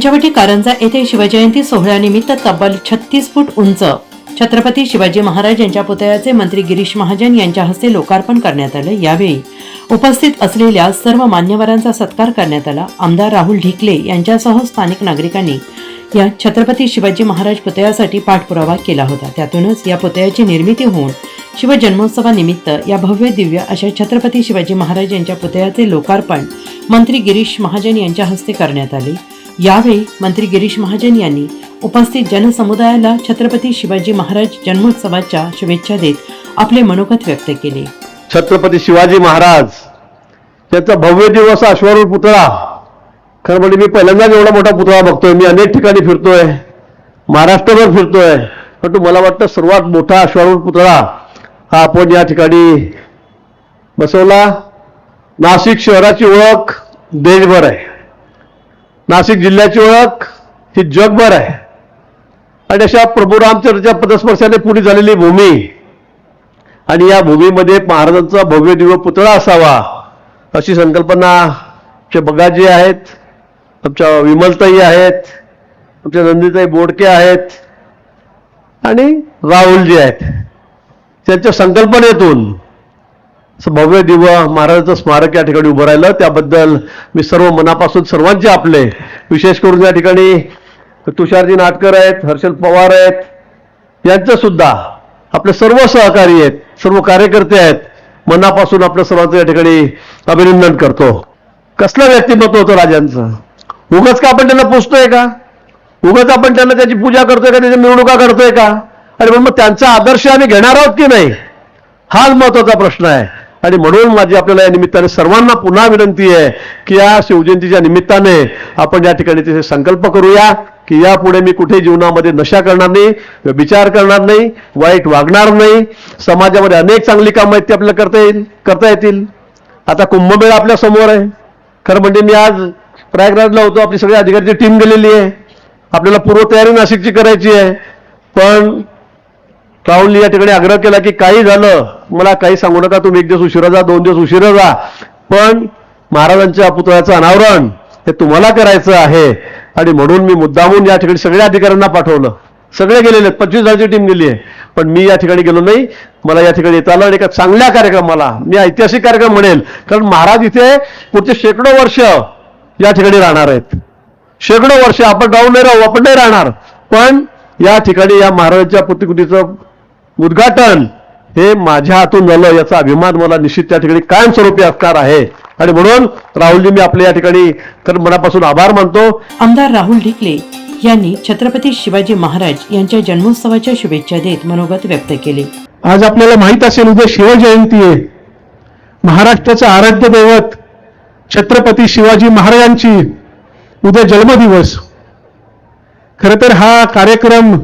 पंचवटी कारंजा येथे शिवजयंती सोहळ्यानिमित्त तब्बल छत्तीस फूट उंच. छत्रपती शिवाजी महाराज यांच्या पुतळ्याचे मंत्री गिरीश महाजन यांच्या हस्ते लोकार्पण करण्यात आलं यावेळी. उपस्थित असलेल्या सर्व मान्यवरांचा सत्कार करण्यात आला. आमदार राहुल ढिकले यांच्यासह स्थानिक नागरिकांनी या छत्रपती शिवाजी महाराज पुतळ्यासाठी पाठपुरावा केला होता. त्यातूनच या पुतळ्याची निर्मिती होऊन शिवजन्मोत्सवानिमित्त या भव्य दिव्य अशा छत्रपती शिवाजी महाराज यांच्या पुतळ्याचे लोकार्पण मंत्री गिरीश महाजन यांच्या हस्ते करण्यात आले. यावेळी मंत्री गिरीश महाजन यांनी उपस्थित जनसमुदायाला छत्रपती शिवाजी महाराज जन्मोत्सवाच्या शुभेच्छा देत आपले मनोगत व्यक्त केले. छत्रपती शिवाजी महाराज त्यांचा भव्य दिवस अश्वारूढ पुतळा. खरं म्हणजे मी पहिल्यांदाच एवढा मोठा पुतळा बघतोय. मी अनेक ठिकाणी फिरतोय. महाराष्ट्रभर फिरतोय. परंतु मला वाटतं सर्वात मोठा अश्वारूढ पुतळा हा आपण या ठिकाणी बसवला. नाशिक शहराची ओळख देशभर आहे. नाशिक जिल्ह्याची ओळख ही जगभर आहे. आणि अशा प्रभू रामचंद्रच्या पदस्पर्शाने पुढे झालेली भूमी आणि या भूमीमध्ये महाराजांचा भव्य दिव्य पुतळा असावा अशी संकल्पना आमचे बगाजी आहेत आमच्या विमलताई आहेत आमच्या नंदीताई बोडके आहेत आणि राहुलजी आहेत. त्यांच्या संकल्पनेतून भव्य दिव्य महाराजांचं स्मारक या ठिकाणी उभं राहिलं. त्याबद्दल मी सर्व मनापासून सर्वांचे आपले विशेष करून या ठिकाणी तुषारजी नाटकर आहेत हर्षल पवार आहेत यांचं सुद्धा आपले सर्व सहकारी आहेत सर्व कार्यकर्ते आहेत. मनापासून आपल्या सर्वांचं या ठिकाणी अभिनंदन करतो. कसलं व्यक्तिमत्व होतं राजांचं? उगाच का आपण त्यांना पुजतोय का? उगाच आपण त्यांना त्याची पूजा करतोय का त्याच्या मिरवणुका करतोय का? अरे मग त्यांचा आदर्श आम्ही घेणार आहोत की नाही? हाच महत्त्वाचा प्रश्न आहे. आणि म्हणून माझी आपल्याला या निमित्ताने सर्वांना पुन्हा विनंती आहे की या शिवजयंतीच्या निमित्ताने आपण या ठिकाणी तिथे संकल्प करूया की यापुढे मी कुठे जीवनामध्ये नशा करणार नाही विचार करणार नाही वाईट वागणार नाही. समाजामध्ये अनेक चांगली कामं आहेत ती आपल्याला करता येईल करता येतील. आता कुंभमेळा आपल्यासमोर आहे. खरं म्हणजे मी आज प्रयागराजला होतो. आपली सगळी अधिकाऱ्याची टीम गेलेली आहे. आपल्याला पूर्वतयारी नाशिकची करायची आहे. पण राहुलनी या ठिकाणी आग्रह केला की काही झालं मला काही सांगू नका तुम्ही एक दिवस उशिरा जा दोन दिवस उशिरा जा. पण महाराजांच्या पुतळ्याचं अनावरण हे तुम्हाला करायचं आहे. आणि म्हणून मी मुद्दामून या ठिकाणी सगळ्या अधिकाऱ्यांना पाठवलं. सगळे गेलेले आहेत पंचवीस जणांची टीम गेली आहे. पण मी या ठिकाणी गेलो नाही. मला या ठिकाणी येता आलं आणि एका चांगल्या कार्यक्रमाला मी ऐतिहासिक कार्यक्रम म्हणेल. कारण महाराज इथे पुढचे शेकडो वर्ष या ठिकाणी राहणार आहेत. शेकडो वर्ष आपण राहून नाही राहू आपण नाही राहणार. पण या ठिकाणी या महाराजांच्या प्रतिकृतीचं उद्घाटन हे माझ्या हातून झालं याचा अभिमान मला निश्चित त्या ठिकाणी कायमस्वरूपी असणार आहे. आणि म्हणून राहुलजी मी आपल्या या ठिकाणी तर मनापासून आभार मानतो. आमदार राहुल ढिकले यांनी छत्रपती शिवाजी महाराज यांच्या जन्मोत्सवाच्या शुभेच्छा देत मनोगत व्यक्त केले. आज आपल्याला माहीत असेल उद्या शिवजयंती आहे. महाराष्ट्राचं आराध्य दैवत छत्रपती शिवाजी महाराजांची उद्या जन्मदिवस. खर तर हा कार्यक्रम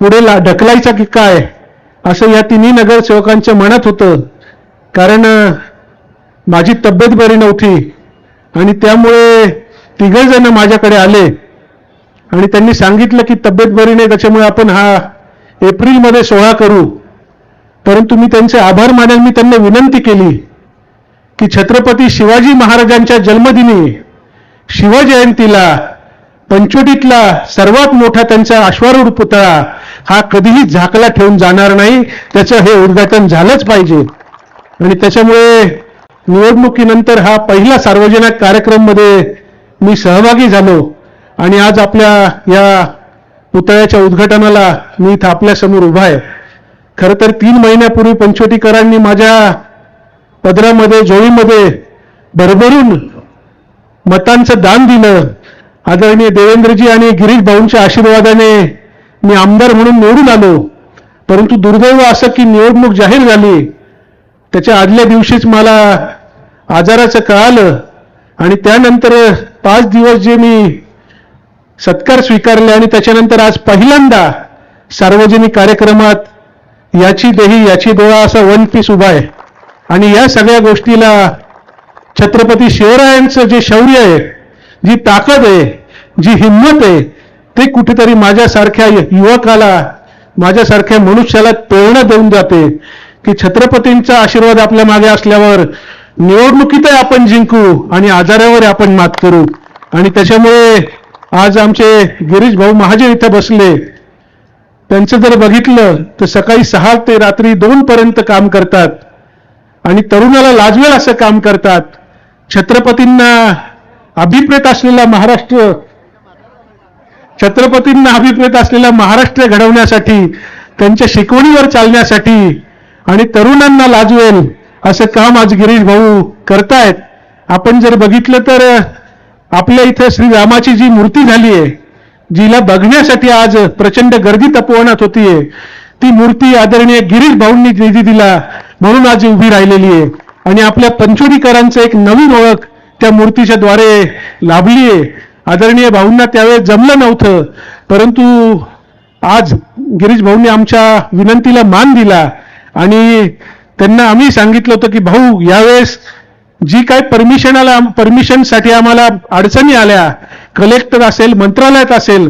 पुढे ला- ढकलायचा की काय? असं या तिन्ही नगरसेवकांच्या मनात होतं. कारण माझी तब्येत बरी नव्हती. आणि त्यामुळे तिघजण माझ्याकडे आले. आणि त्यांनी सांगितलं की तब्येत बरी नाही त्याच्यामुळे आपण हा एप्रिलमध्ये सोहळा करू. परंतु मी त्यांचे आभार मानेल मी त्यांना विनंती केली की छत्रपती शिवाजी महाराजांच्या जन्मदिनी शिवजयंतीला पंचवटीतला सर्वात मोठा त्यांचा अश्वारूढ पुतळा हा कधीही झाकला ठेवून जाणार नाही. त्याचं हे उद्घाटन झालंच पाहिजे. आणि त्याच्यामुळे निवडणुकीनंतर हा पहिला सार्वजनिक कार्यक्रममध्ये मी सहभागी झालो. आणि आज आपल्या या पुतळ्याच्या उद्घाटनाला मी इथं आपल्यासमोर उभा आहे. खरं तर तीन महिन्यापूर्वी पंचवटीकरांनी माझ्या पदरामध्ये जोळीमध्ये भरभरून मतांचं दान दिलं. आदरणीय देवेंद्रजी आणि गिरीश भाऊंच्या आशीर्वादाने मी आमदार म्हणून निवडून आलो. परंतु दुर्दैव असं की निवडणूक जाहीर झाली. त्याच्या आदल्या दिवशीच मला आजाराचं कळालं आणि त्यानंतर पाच दिवस जे मी सत्कार स्वीकारले आणि त्याच्यानंतर आज पहिल्यांदा सार्वजनिक कार्यक्रमात याची देही याची डोळा असा वन पीस उभा आहे. आणि या सगळ्या गोष्टीला छत्रपती शिवरायांचं जे शौर्य आहे जी ताकद आहे जी हिंमत आहे ते कुठेतरी माझ्यासारख्या युवकाला माझ्यासारख्या मनुष्याला प्रेरणा देऊन जाते की छत्रपतींचा आशीर्वाद आपल्या मागे असल्यावर निवडणुकीतही आपण जिंकू आणि आजारावर आपण मात करू. आणि त्याच्यामुळे आज आमचे गिरीश भाऊ महाजन इथं बसले. त्यांचं जर बघितलं तर सकाळी सहा ते रात्री दोन पर्यंत काम करतात. आणि तरुणाला लाजवेल असं काम करतात. छत्रपतींना अभिप्रेत असलेला महाराष्ट्र छत्रपतींना अभिप्रेत असलेला महाराष्ट्र घडवण्यासाठी त्यांच्या शिकवणीवर चालण्यासाठी आणि तरुणांना लाजवेल असं काम आज गिरीश भाऊ करतायत. आपण जर बघितलं तर आपल्या इथं श्रीरामाची जी मूर्ती झाली आहे जिला बघण्यासाठी आज प्रचंड गर्दी तपोवनात होतीये. ती मूर्ती आदरणीय गिरीश भाऊंनी निधी दिला म्हणून आज उभी राहिलेली आहे. आणि आपल्या पंचोरीकरांचं एक नवीन ओळख त्या मूर्तीच्या द्वारे लाभली आहे. आदरणीय भाऊंना त्यावेळेस जमलं नव्हतं. परंतु आज गिरीश भाऊंनी आमच्या विनंतीला मान दिला आणि त्यांना आम्ही सांगितलं होतं की भाऊ यावेळेस जी काय परमिशनाला परमिशनसाठी आम्हाला अडचणी आल्या कलेक्टर असेल मंत्रालयात असेल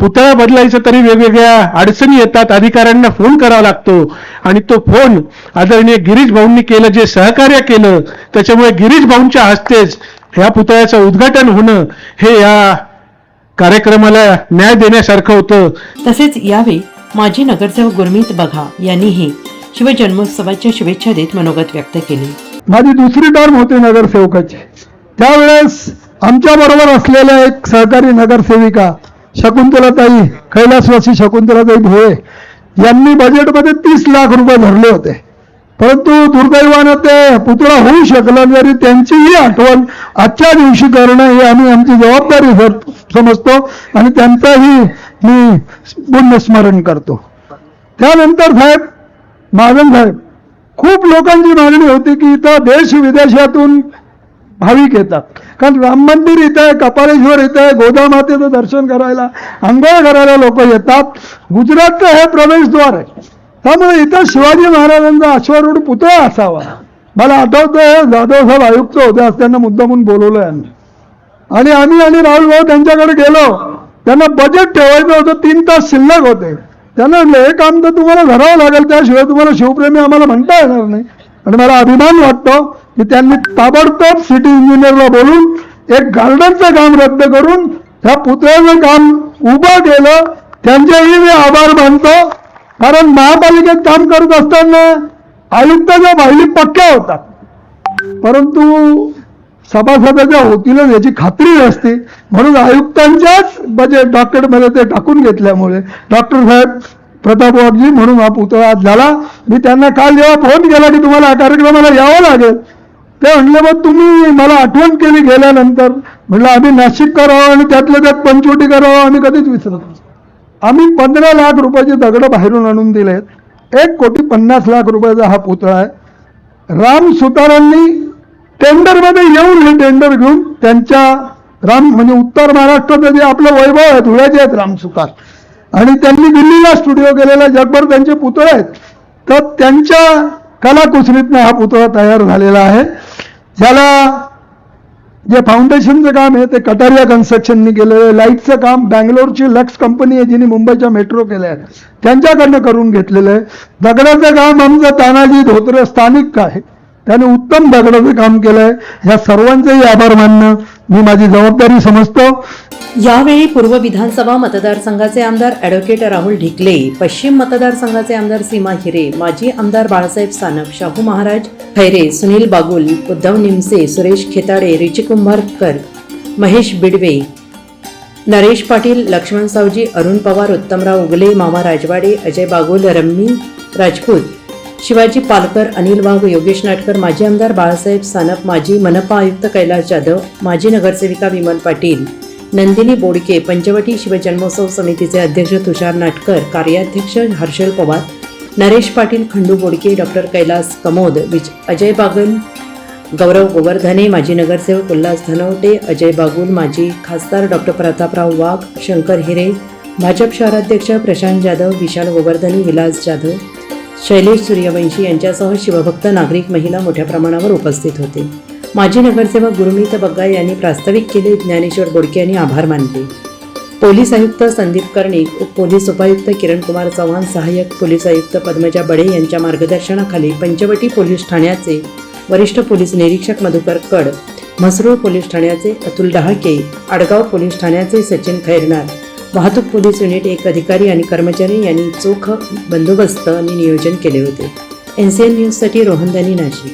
पुतळा बदलायचं तरी वेगवेगळ्या अडचणी येतात अधिकाऱ्यांना फोन करावा लागतो. आणि तो फोन आदरणीय गिरीश भाऊंनी केलं जे सहकार्य केलं त्याच्यामुळे गिरीश भाऊंच्या हस्तेच ह्या पुतळ्याचं उद्घाटन होणं हे या कार्यक्रमाला न्याय देण्यासारखं होतं. तसेच यावेळी माजी नगरसेवक गुरमीत बघा यांनीही शिवजन्मोत्सवाच्या शुभेच्छा देत मनोगत व्यक्त केले. माझी दुसरी टर्म होती नगरसेवकाची. त्यावेळेस आमच्या बरोबर असलेल्या एक सहकारी नगरसेविका शकुंतलाताई कैलासवासी शकुंतलाताई भोये यांनी बजेटमध्ये तीस लाख रुपये धरले होते. परंतु दुर्दैवानं ते पुतळा होऊ शकलं जरी त्यांचीही आठवण आजच्या दिवशी करणं ही आम्ही आमची जबाबदारी समजतो आणि त्यांचाही मी पुण्यस्मरण करतो. त्यानंतर साहेब महाजन साहेब खूप लोकांची मागणी होती की इथं देश विदेशातून भाविक येतात. कारण राम मंदिर इथं आहे कपालेश्वर इथं आहे गोदामातेचं दर्शन करायला आंघोळ करायला लोक येतात. गुजरातचं हे प्रवेशद्वार आहे. त्यामुळे इथं शिवाजी महाराजांचा अश्वारूढ पुतळा असावा. मला आठवतं जाधव साहेब आयुक्त होते आज त्यांना मुद्दामून बोलवलं यांनी आणि आम्ही आणि राहुल भाऊ त्यांच्याकडे गेलो. त्यांना बजेट ठेवायचं होतं तीन तास शिल्लक होते. त्यांना म्हटलं हे काम तर तुम्हाला धरावं लागेल त्याशिवाय तुम्हाला शिवप्रेमी आम्हाला म्हणता येणार नाही. आणि मला अभिमान वाटतो की त्यांनी ताबडतोब सिटी इंजिनियरला बोलून एक गार्डनचं काम रद्द करून त्या पुतळ्याचं काम उभं केलं. त्यांचेही मी आभार मानतो. कारण महापालिकेत काम करत असताना आयुक्ताच्या फायली पक्क्या होतात. परंतु सभासदाच्या होतीलच याची खात्री असते म्हणून आयुक्तांच्याच बजेट डॉक्टरमध्ये ते टाकून घेतल्यामुळे डॉक्टर साहेब प्रतापवाबजी म्हणून हा पुतळा झाला. मी त्यांना काल जेव्हा फोन केला की तुम्हाला कार्यक्रमाला यावं लागेल ते म्हणले मग तुम्ही मला आठवण केली गेल्यानंतर. म्हटलं आम्ही नाशिक करावं आणि त्यातल्या त्यात पंचवटी करावं आम्ही कधीच विसरत नाही. आम्ही पंधरा लाख रुपयाची दगडं बाहेरून आणून दिलेत एक कोटी पन्नास लाख रुपयाचा हा पुतळा आहे. राम सुतारांनी टेंडरमध्ये येऊन हे टेंडर घेऊन त्यांच्या राम म्हणजे उत्तर महाराष्ट्राचं जे आपलं वैभव आहे धुळ्याचे आहेत राम सुतार. आणि त्यांनी दिल्लीला स्टुडिओ केलेला जगभर त्यांचे पुतळे आहेत. तर त्यांच्या कलाकुसरीतनं हा पुतळा तयार झालेला आहे. ज्याला जे फाउंडेशनचं काम आहे ते कटारिया कन्स्ट्रक्शननी केलेलं आहे. लाईटचं काम बँगलोरची लक्स कंपनी आहे जिने मुंबईच्या मेट्रो केल्या आहेत. त्यांच्याकडनं करून घेतलेलं आहे. दगडाचं काम आमचं तानाजी धोत्रे स्थानिक आहे. त्याने उत्तम दगडाचं काम केलं आहे ह्या सर्वांचेही आभार मानणं मी माझी जबाबदारी समजतो. यावेळी पूर्व विधानसभा मतदारसंघाचे आमदार ॲडव्होकेट राहुल ढिकले पश्चिम मतदारसंघाचे आमदार सीमा हिरे माजी आमदार बाळासाहेब सानप शाहू महाराज खैरे सुनील बागुल उद्धव निमसे सुरेश खेताडे रिची कुंभारकर महेश बिडवे नरेश पाटील लक्ष्मण सावजी अरुण पवार उत्तमराव उगले मामा राजवाडे अजय बागुल रम्मी राजपूत शिवाजी पालकर अनिल वाघ योगेश नाटकर माजी आमदार बाळासाहेब सानप माजी मनपा आयुक्त कैलास जाधव माजी नगरसेविका विमल पाटील नंदिनी बोडके पंचवटी शिवजन्मोत्सव समितीचे अध्यक्ष तुषार नाटकर कार्याध्यक्ष हर्षल पवार नरेश पाटील खंडू बोडके डॉक्टर कैलास कमोद विज अजय बागल गौरव गोवर्धने माजी नगरसेवक उल्हास धनवटे अजय बागुल माजी खासदार डॉक्टर प्रतापराव वाघ शंकर हिरे भाजप शहराध्यक्ष प्रशांत जाधव विशाल गोवर्धने विलास जाधव शैलेश सूर्यवंशी यांच्यासह शिवभक्त नागरिक महिला मोठ्या प्रमाणावर उपस्थित होते. माजी नगरसेवक गुरुमीत बग्गा यांनी प्रास्ताविक केले ज्ञानेश्वर बोडके यांनी आभार मानले. पोलीस आयुक्त संदीप कर्णिक उप पोलीस उपायुक्त किरणकुमार चव्हाण सहाय्यक पोलीस आयुक्त पद्मजा बडे यांच्या मार्गदर्शनाखाली पंचवटी पोलीस ठाण्याचे वरिष्ठ पोलीस निरीक्षक मधुकर कड म्हसरूळ पोलीस ठाण्याचे अतुल डहाके आडगाव पोलीस ठाण्याचे सचिन खैरनार वाहतूक पोलीस युनिट एक अधिकारी आणि कर्मचारी यांनी चोख बंदोबस्त आणि नियोजन केले होते. एन सी एन न्यूजसाठी रोहनदानी नाशिक.